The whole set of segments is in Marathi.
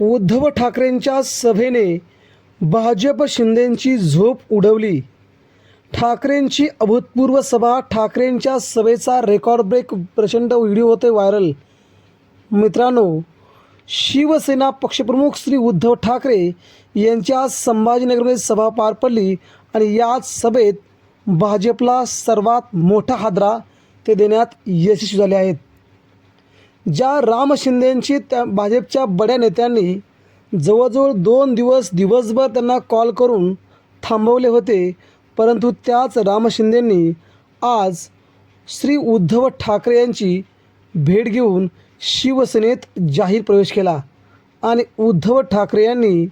उद्धव ठाकरेंच्या सभेने भाजप शिंदेंची झोप उडवली. ठाकरेंची अभूतपूर्व सभा ठाकरेंच्या सभेचा रेकॉर्ड ब्रेक प्रचंड व्हिडिओ होते व्हायरल मित्रांनो शिवसेना पक्षप्रमुख श्री उद्धव ठाकरे यांच्या संभाजीनगरमध्ये सभा पार पडली आणि याच सभेत भाजपला सर्वात मोठा हादरा ते देण्यात यशस्वी झाले आहेत. ज्या राम शिंदेंची त्या भाजपच्या बड्या नेत्यांनी जवळजवळ दोन दिवस दिवसभर त्यांना कॉल करून थांबवले होते परंतु त्याच राम शिंदेंनी आज श्री उद्धव ठाकरे यांची भेट घेऊन शिवसेनेत जाहीर प्रवेश केला आणि उद्धव ठाकरे यांनी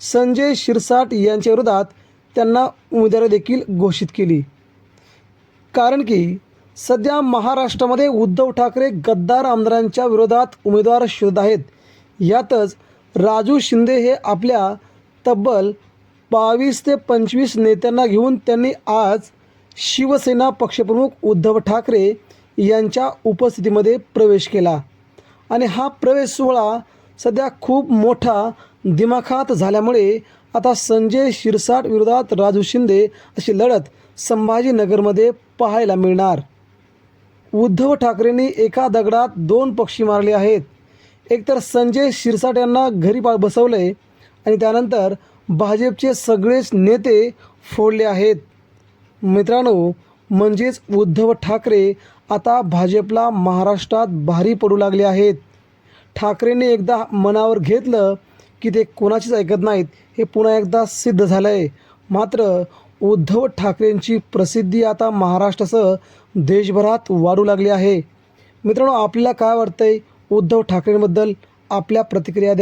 संजय शिरसाट यांच्या विरोधात त्यांना उमेदवारी देखील घोषित केली. कारण की सध्या महाराष्ट्रामध्ये उद्धव ठाकरे गद्दार आमदारांच्या विरोधात उमेदवार शोधत आहेत. यातच राजू शिंदे हे आपल्या तब्बल बावीस ते पंचवीस नेत्यांना घेऊन त्यांनी आज शिवसेना पक्षप्रमुख उद्धव ठाकरे यांच्या उपस्थितीमध्ये प्रवेश केला. आणि हा प्रवेश सोहळा सध्या खूप मोठा दिमाखात झाल्यामुळे आता संजय शिरसाट विरोधात राजू शिंदे अशी लढत संभाजीनगरमध्ये पाहायला मिळणार. उद्धव ठाकरेंनी एका दगडात दोन पक्षी मारले आहेत. एकतर संजय शिरसाट यांना घरी पा बसवलं आहे आणि त्यानंतर भाजपचे सगळेच नेते फोडले आहेत. मित्रांनो म्हणजेच उद्धव ठाकरे आता भाजपला महाराष्ट्रात भारी पडू लागले आहेत. ठाकरेंनी एकदा मनावर घेतलं की ते कोणाचीच ऐकत नाहीत. हे पुन्हा एकदा सिद्ध झालं आहे मात्र उद्धव ठाकरेंची प्रसिद्धी आता महाराष्ट्रासह देशभरात वाढू लागली आहे. मित्रांनो आपल्याला काय वाटतंय? उद्धव ठाकरेंबद्दल आपल्या प्रतिक्रिया द्या.